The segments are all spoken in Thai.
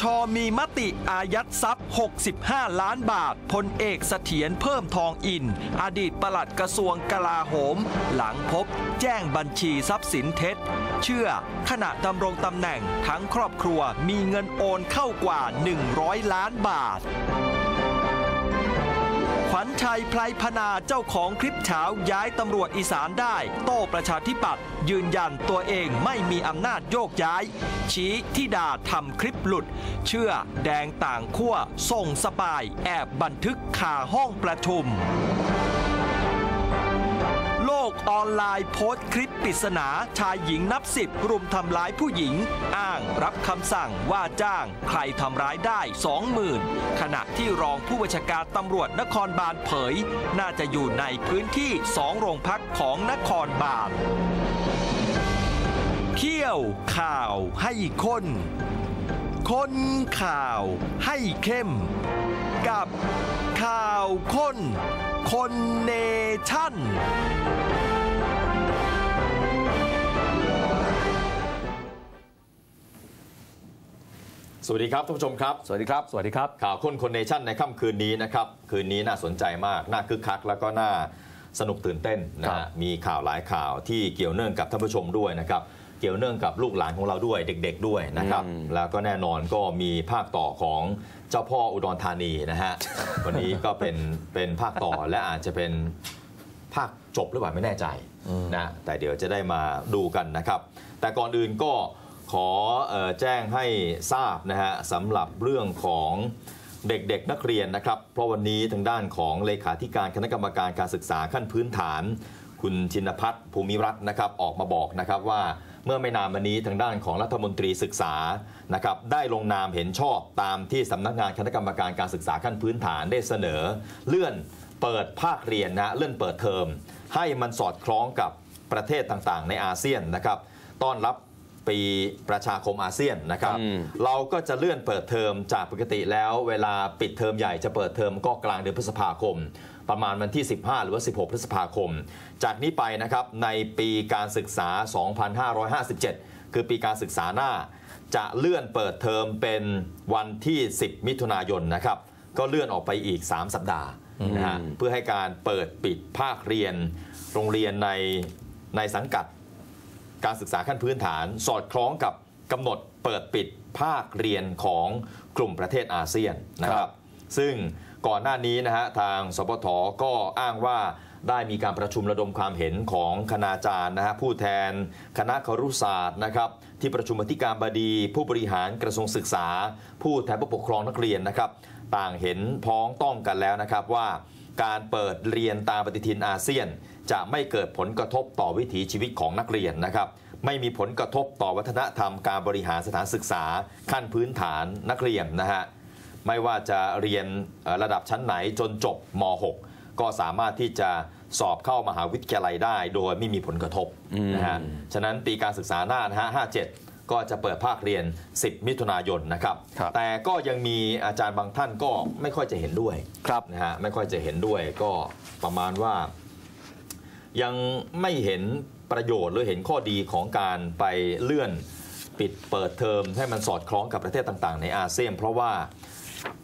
ชมีมติอายัดทรัพย์ 65 ล้านบาทพลเอกเสถียรเพิ่มทองอิน อดีตปลัดกระทรวงกลาโหม หลังพบแจ้งบัญชีทรัพย์สินเท็จ เชื่อขณะดำรงตำแหน่งทั้งครอบครัวมีเงินโอนเข้ากว่า 100 ล้านบาท ขวัญชัยไพรพนาเจ้าของคลิปเช้าย้ายตำรวจอีสานได้ โต้ประชาธิปัตย์ยืนยันตัวเองไม่มีอำนาจโยกย้าย ชี้ที่ด่าทำคลิปหลุด เชื่อแดงต่างขั้วส่งสปาย แอบบันทึกคาห้องประชุม กออนไลน์โพสต์คลิปปริศนาชายหญิงนับสิบรุมทำร้ายผู้หญิง อ้างรับคำสั่งว่าจ้าง ใครทำร้ายได้สองหมื่นขณะที่รองผู้บัญชาการตำรวจนครบาลเผย น่าจะอยู่ในพื้นที่สองโรงพักของนครบาลเขี้ยวข่าวให้ข้น คนข่าวให้เข้ม กับข่าวข้นคนเนชั่น สวัสดีครับท่านผู้ชมครับ สวัสดีครับ สวัสดีครับ ข่าวคนคนเนชั่นในค่ำคืนนี้นะครับ คืนนี้น่าสนใจมาก น่าคึกคักแล้วก็น่าสนุกตื่นเต้นนะครัฮะบมีข่าวหลายข่าวที่เกี่ยวเนื่องกับท่านผู้ชมด้วยนะครับ เกี่ยวเนื่องกับลูกหลานของเราด้วยเด็ก ๆ ด้วยนะครับ แล้วก็แน่นอนก็มีภาคต่อของเจ้าพ่ออุดรธานีนะฮะวันนี้ก็เป็นเป็นภาคต่อและอาจจะเป็นภาคจบหรือเปล่าไม่แน่ใจนะแต่เดี๋ยวจะได้มาดูกันนะครับ แต่ก่อนอื่นก็ขอเอ่อแจ้งให้ทราบนะฮะสำหรับเรื่องของเด็กๆนักเรียนนะครับ เพราะวันนี้ทางด้านของเลขาธิการคณะกรรมการการศึกษาขั้นพื้นฐาน คุณชินพัฒน์ภูมิรัตน์นะครับ ออกมาบอกนะครับว่า เมื่อไม่นานมานี้ทางด้านของรัฐมนตรีศึกษานะครับได้ลงนามเห็นชอบตามที่สำนักงานคณะกรรมการการศึกษาขั้นพื้นฐานได้เสนอ เลื่อนเปิดภาคเรียนนะเลื่อนเปิดเทอม ให้มันสอดคล้องกับประเทศต่างๆ ในอาเซียนนะครับต้อนรับปีประชาคมอาเซียนนะครับอืมเราก็จะเลื่อนเปิดเทอมจากปกติแล้ว เวลาปิดเทอมใหญ่จะเปิดเทอมก็กลางเดือนพฤษภาคม ประมาณวันที่ 15 หรือว่า 16 พฤษภาคม จากนี้ไปนะครับในปีการศึกษา 2557 คือปีการศึกษาหน้า จะเลื่อนเปิดเทอมเป็นวันที่ 10 มิถุนายนนะครับก็เลื่อนออกไปอีก 3 สัปดาห์นะฮะเพื่อให้การเปิดปิดภาคเรียน โรงเรียนในในสังกัดการศึกษาขั้นพื้นฐาน สอดคล้องกับกำหนดเปิดปิดภาคเรียนของกลุ่มประเทศอาเซียนนะคครัรับบซึ่ง ก่อนหน้านี้นะฮะทางสปทก็อ้างว่าได้มีการประชุมระดมความเห็นของคณาจารย์นะฮะผู้แทน คณะครุศาสตร์นะครับที่ประชุมอธิการบดี ผู้บริหารกระทรวงศึกษา ผู้แทนผู้ปกครองนักเรียนนะครับ ต่างเห็นพ้องต้องกันแล้วนะครับว่าการเปิดเรียนตามปฏิทินอาเซียน จะไม่เกิดผลกระทบต่อวิถีชีวิตของนักเรียนนะครับ ไม่มีผลกระทบต่อวัฒนธรรมการบริหารสถานศึกษาขั้นพื้นฐานนักเรียนนะฮะ ไม่ว่าจะเรียนเอ่อระดับชั้นไหนจนจบม .6 ก็สามารถที่จะสอบเข้ามหาวิทยาลัยได้ โดยไม่มีผลกระทบนะฮะ ฉะนั้นปีการศึกษาหน้านะฮะ 57 ก็จะเปิดภาคเรียน 10 มิถุนายนนะครับครับแต่ก็ยังมีอาจารย์บางท่านก็ไม่ค่อยจะเห็นด้วยครับนะฮะ ไม่ค่อยจะเห็นด้วยก็ประมาณว่า ยังไม่เห็นประโยชน์หรือเห็นข้อดีของการไปเลื่อนปิดเปิดเทอมให้มันสอดคล้องกับประเทศต่างๆ ในอาเซียนเพราะว่า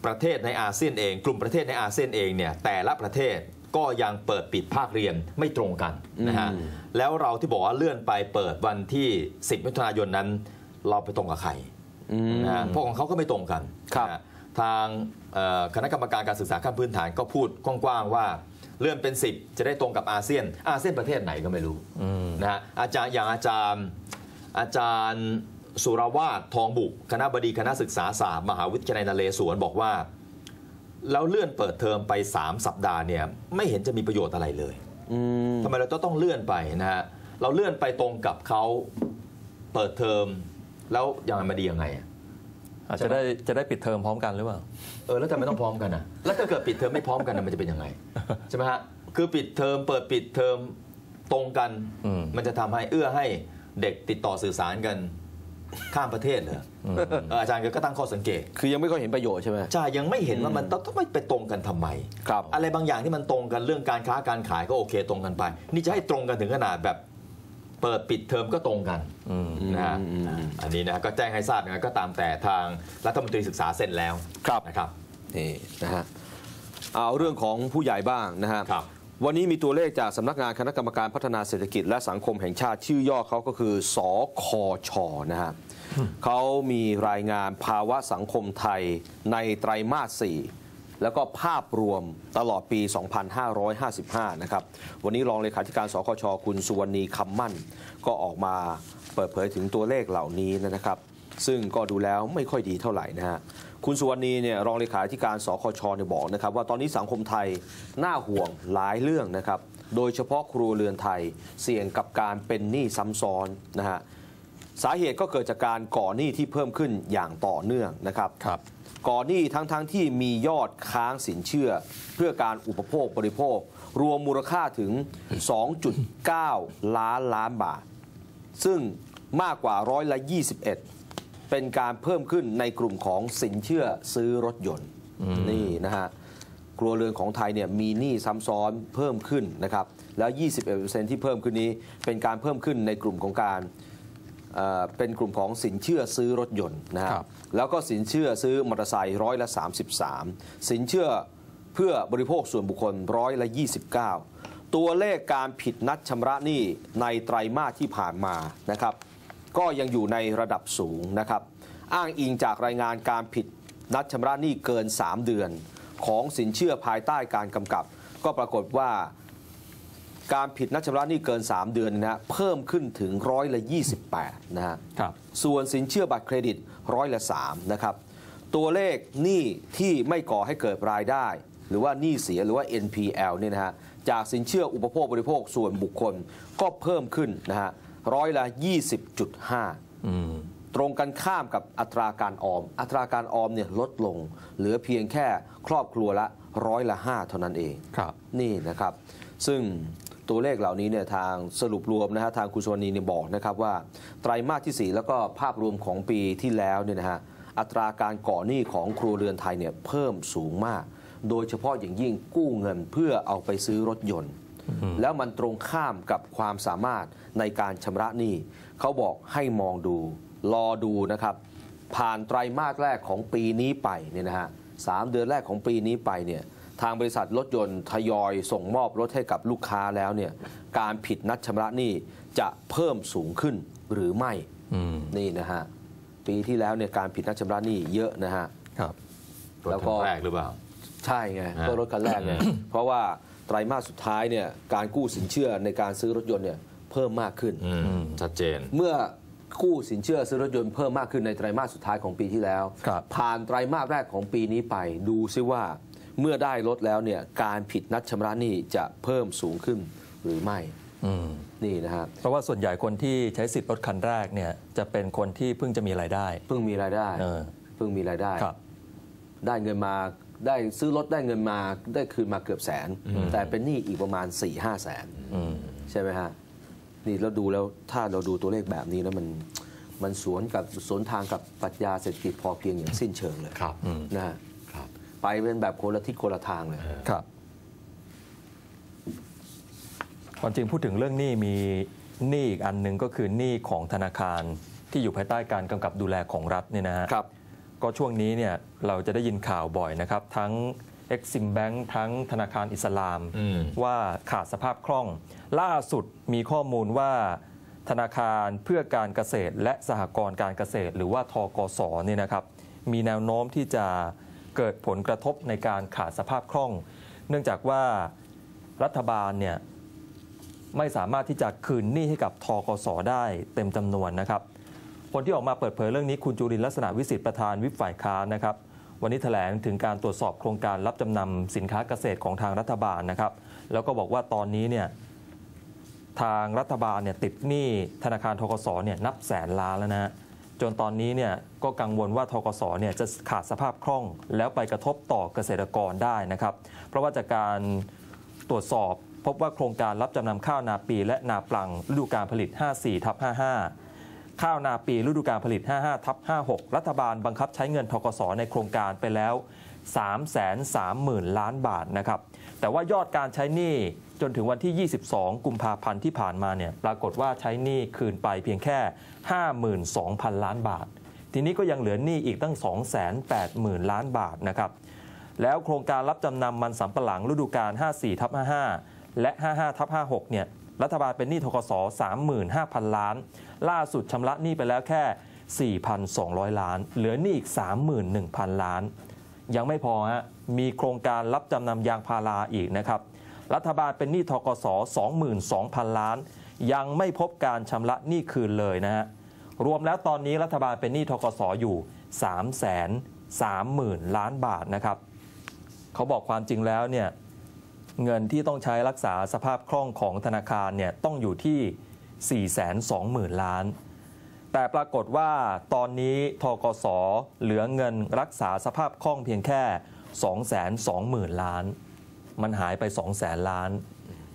ประเทศในอาเซียนเอง กลุ่มประเทศในอาเซียนเองเนี่ยแต่ละประเทศก็ยังเปิดปิดภาคเรียนไม่ตรงกันนะฮะแล้วเราที่บอกว่าเลื่อนไปเปิดวันที่ 10 มิถุนายนนั้น เราไปตรงกับใครอืมนะฮะเพราะของเขาก็ไม่ตรงกันครับนะฮะทางเอ่อคณะกรรมการการศึกษาขั้นพื้นฐานก็พูดกว้างๆว่าเลื่อนเป็น 10 จะได้ตรงกับอาเซียน อาเซียนประเทศไหนก็ไม่รู้นะฮะอาจารย์อย่างอาจารย์อาจารย์ สุรวาททองบุกคณะบดีคณะศึกษาศาสตร์มหาวิทยาลัยนเรศวรบอกว่า แล้วเลื่อนเปิดเทอมไป 3 สัปดาห์เนี่ยไม่เห็นจะมีประโยชน์อะไรเลยอืมทำไมเราต้องเลื่อนไปนะฮะเราเลื่อนไปตรงกับเขาเปิดเทอม แล้วยังไงมาดียังไงอะอาจจะได้จะได้ปิดเทอมพร้อมกันหรือเปล่าเออแล้วทำไมต้องพร้อมกันอะแล้วถ้าเกิดปิดเทอมไม่พร้อมกันน่ะมันจะเป็นยังไงใช่ไหมฮะคือปิดเทอมเปิดปิดเทอมตรงกันอืมมันจะทำให้เอื้อให้เด็กติดต่อสื่อสารกัน ข้ามประเทศเหรอเอออาจารย์ก็ตั้งข้อสังเกต คือยังไม่ค่อยเห็นประโยชน์ใช่ไหมใช่ยังไม่เห็นว่ามันต้องต้องไม่ไปตรงกันทำไมครับอะไรบางอย่างที่มันตรงกันเรื่องการค้าการขายก็โอเคตรงกันไป นี่จะให้ตรงกันถึงขนาดแบบเปิดปิดเทอมก็ตรงกันอืมนะฮะอืมอืมอันนี้นะฮะก็แจ้งให้ทราบนะก็ตามแต่ทางรัฐมนตรีศึกษาเซ็นแล้วครับนะครับนี่นะฮะเอาเรื่องของผู้ใหญ่บ้างนะฮะครับ วันนี้มีตัวเลขจากสำนักงานคณะกรรมการพัฒนาเศรษฐกิจและสังคมแห่งชาติชื่อย่อเขาก็คือ สคชนะฮะเขามีรายงานภาวะสังคมไทยในไตรมาส 4 แล้วก็ภาพรวมตลอดปี 2555 นะครับ วันนี้รองเลขาธิการสคช คุณสุวรรณีคำมั่น ก็ออกมาเปิดเผยถึงตัวเลขเหล่านี้นะครับ ซึ่งก็ดูแล้วไม่ค่อยดีเท่าไหร่นะฮะ คุณสุวรรณีเนี่ยรองเลขาธิการสคชเนี่ยบอกนะครับว่าตอนนี้สังคมไทยน่าห่วงหลายเรื่องนะครับ โดยเฉพาะครัวเรือนไทยเสี่ยงกับการเป็นหนี้ซ้ำซ้อนนะฮะสาเหตุก็เกิดจากการก่อหนี้ที่เพิ่มขึ้นอย่างต่อเนื่องนะครับครับก่อหนี้ทั้งๆทที่มียอดค้างสินเชื่อ เพื่อการอุปโภคบริโภค รวมมูลค่าถึง 2.9 ล้านล้านบาท ซึ่งมากกว่าร้อยละ 21 เป็นการเพิ่มขึ้นในกลุ่มของสินเชื่อซื้อรถยนต์นี่นะฮะครัวเรือนของไทยเนี่ยมีหนี้ซ้ำซ้อนเพิ่มขึ้นนะครับแล้ว 21%ที่เพิ่มขึ้นนี้เป็นการเพิ่มขึ้นในกลุ่มของการเอ่อเป็นกลุ่มของสินเชื่อซื้อรถยนต์นะฮะครับแล้วก็สินเชื่อซื้อมอเตอร์ไซค์ร้อยละ 33 สินเชื่อเพื่อบริโภคส่วนบุคคลร้อยละ 29 ตัวเลขการผิดนัดชำระหนี้ในไตรมาสที่ผ่านมานะครับ ก็ยังอยู่ในระดับสูงนะครับ อ้างอิงจากรายงานการผิดนัดชำระหนี้เกิน 3 เดือน ของสินเชื่อภายใต้การกำกับ ก็ปรากฏว่าการผิดนัดชำระหนี้เกิน 3 เดือนนะฮะเพิ่มขึ้นถึงร้อยละ 28 นะฮะครับส่วนสินเชื่อบัตรเครดิตร้อยละ 3 นะครับ ตัวเลขหนี้ที่ไม่ก่อให้เกิดรายได้ หรือว่าหนี้เสียหรือว่า NPL เนี่ยนะฮะจากสินเชื่ออุปโภคบริโภคส่วนบุคคลก็เพิ่มขึ้นนะฮะ ร้อยละ 20.5อืมตรงกันข้ามกับอัตราการออม อัตราการออมเนี่ยลดลง เหลือเพียงแค่ครอบครัวละร้อยละ 5 เท่านั้นเองครับนี่นะครับ ซึ่งตัวเลขเหล่านี้เนี่ยทางสรุปรวมนะฮะทางคุณสวนีเนี่ยบอกนะครับว่า ไตรมาสที่ 4 แล้วก็ภาพรวมของปีที่แล้วเนี่ยนะฮะอัตราการก่อหนี้ของครัวเรือนไทยเนี่ยเพิ่มสูงมาก โดยเฉพาะอย่างยิ่งกู้เงินเพื่อเอาไปซื้อรถยนต์ แล้วมันตรงข้ามกับความสามารถในการชำระหนี้เขาบอกให้มองดู รอดูนะครับ ผ่านไตรมาสแรกของปีนี้ไปเนี่ยนะฮะสามเดือนแรกของปีนี้ไปเนี่ยทางบริษัทรถยนต์ทยอยส่งมอบรถให้กับลูกค้าแล้วเนี่ยการผิดนัดชำระหนี้จะเพิ่มสูงขึ้นหรือไม่อืมนี่นะฮะปีที่แล้วเนี่ยการผิดนัดชำระหนี้เยอะนะฮะครับรถแล้วก็คันแรกหรือเปล่า ใช่ไงฮะก็รถคันแรกไงเพราะว่า ไตรมาสสุดท้ายเนี่ยการกู้สินเชื่อในการซื้อรถยนต์เนี่ยเพิ่มมากขึ้นอืมชัดเจน เมื่อกู้สินเชื่อซื้อรถยนต์เพิ่มมากขึ้นในไตรมาสสุดท้ายของปีที่แล้วครับผ่านไตรมาสแรกของปีนี้ไปดูซิว่า เมื่อได้รถแล้วเนี่ยการผิดนัดชำระหนี้จะเพิ่มสูงขึ้นหรือไม่อืมนี่นะฮะเพราะว่าส่วนใหญ่คนที่ใช้สิทธิ์รถคันแรกเนี่ยจะเป็นคนที่เพิ่งจะมีรายได้ เพิ่งมีรายได้เออเพิ่งมีรายได้ครับได้เงินมา ได้ซื้อรถได้เงินมาได้คืนมาเกือบแสน แต่เป็นหนี้อีกประมาณ4ี่ห้าแสนอืมใช่ไหมฮะนี่เราดูแล้วถ้าเราดูตัวเลขแบบนี้แล้วมันมันสวนกับสวนทางกับปรัชญาเศรษฐกิจพอเพียงอย่างสิ้นเชิงเลยครับนะฮะครับไปเป็นแบบคนละทิศคนละทางเลยครับความจริงพูดถึงเรื่องหนี้มีหนี้อีกอันหนึ่งก็คือหนี้ของธนาคารที่อยู่ภายใต้การกำกับดูแลของรัฐเนี่ยนะฮะครับ ก็ช่วงนี้เนี่ยเราจะได้ยินข่าวบ่อยนะครับ ทั้ง Exim Bank ทั้งธนาคารอิสลามอืมว่าขาดสภาพคล่อง ล่าสุดมีข้อมูลว่าธนาคารเพื่อการเกษตร และสหกรณ์การเกษตร หรือว่าทกสเนี่ยนะครับ มีแนวโน้มที่จะเกิดผลกระทบในการขาดสภาพคล่อง เนื่องจากว่ารัฐบาลเนี่ยไม่สามารถที่จะคืนหนี้ให้กับทกสได้เต็มจำนวนนะครับ คนที่ออกมาเปิดเผยเรื่องนี้คุณจุรินลักษณะวิสิทธิประธานวิปฝ่ายค้านนะครับ วันนี้แถลงถึงการตรวจสอบโครงการรับจำนำสินค้าเกษตรของทางรัฐบาลนะครับ แล้วก็บอกว่าตอนนี้เนี่ยทางรัฐบาลเนี่ยติดหนี้ธนาคารทกสเนี่ยนับแสนล้านแล้วนะจนตอนนี้เนี่ยก็กังวลว่าทกสเนี่ยจะขาดสภาพคล่อง แล้วไปกระทบต่อเกษตรกรได้นะครับ เพราะว่าจากการตรวจสอบพบว่าโครงการรับจำนำข้าวนาปีและนาปลังฤดูการผลิต 54ทับ55 ข้าวนาปีฤดูการผลิต 55ทับ56 รัฐบาลบังคับใช้เงินทกสในโครงการไปแล้ว 330,000 ล้านบาทนะครับ แต่ว่ายอดการใช้หนี้จนถึงวันที่ 22 กุมภาพันธ์ที่ผ่านมาเนี่ย ปรากฏว่าใช้หนี้คืนไปเพียงแค่ 52,000 ล้านบาท ทีนี้ก็ยังเหลือหนี้อีกตั้ง 280,000 ล้านบาทนะครับ แล้วโครงการรับจำนำมันสำปะหลังฤดูกาล54ทับ55 และ 55ทับ56 เนี่ย รัฐบาลเป็นหนี้ทกส35,000 ล้าน ล่าสุดชำระหนี้ไปแล้วแค่ 4,200 ล้าน เหลือหนี้อีก 31,000 ล้าน ยังไม่พอฮะมีโครงการรับจำนำยางพาราอีกนะครับ รัฐบาลเป็นหนี้ทกส22,000 ล้าน ยังไม่พบการชำระหนี้คืนเลยนะฮะรวมแล้วตอนนี้รัฐบาลเป็นหนี้ทกสอยู่ 3 3 0 0 0 0 ล้านบาทนะครับ เขาบอกความจริงแล้วเนี่ย เงินที่ต้องใช้รักษาสภาพคล่องของธนาคารเนี่ยต้องอยู่ที่ 420,000 ล้าน แต่ปรากฏว่าตอนนี้ทกสเหลือเงินรักษาสภาพคล่องเพียงแค่ 220,000 ล้าน มันหายไป 200,000 ล้าน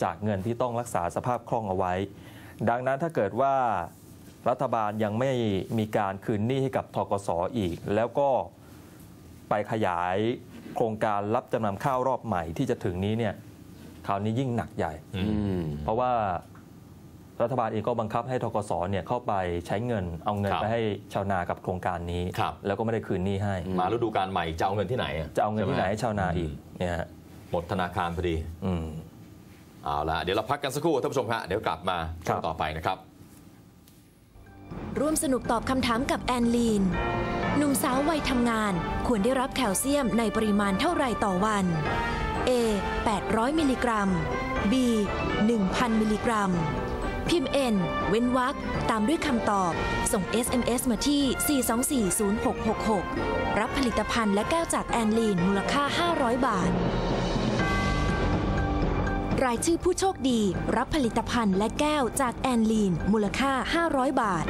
จากเงินที่ต้องรักษาสภาพคล่องเอาไว้ ดังนั้นถ้าเกิดว่ารัฐบาลยังไม่มีการคืนหนี้ให้กับทกสอีก แล้วก็ไปขยายโครงการรับจำนำข้าวรอบใหม่ที่จะถึงนี้เนี่ย คราวนี้ยิ่งหนักใหญ่อืมเพราะว่ารัฐบาลเองก็บังคับให้ทกสเนี่ยเข้าไปใช้เงินเอาเงินครับไปให้ชาวนากับโครงการนี้ครับแล้วก็ไม่ได้คืนหนี้ให้ มาฤดูกาลใหม่จะเอาเงินที่ไหนอะจะเอาเงินที่ไหนให้ใช่ชาวนาอีกเนี่ยฮะหมดธนาคารพอดีอืมเอาละเดี๋ยวเราพักกันสักครู่ท่านผู้ชมฮะเดี๋ยวกลับมาครัช่วบงต่อไปนะครับ ร่วมสนุกตอบคำถามกับแอนลีนหนุ่มสาววัยทำงาน ควรได้รับแคลเซียมในปริมาณเท่าไรต่อวัน A 800 มิลลิกรัม B 1,000 มิลลิกรัม พิมพ์ N เว้นวรรคตามด้วยคำตอบ ส่ง SMS มาที่ 4240666 รับผลิตภัณฑ์และแก้วจากแอนลีนมูลค่า 500 บาท รายชื่อผู้โชคดี รับผลิตภัณฑ์และแก้วจากแอนลีนมูลค่า 500 บาท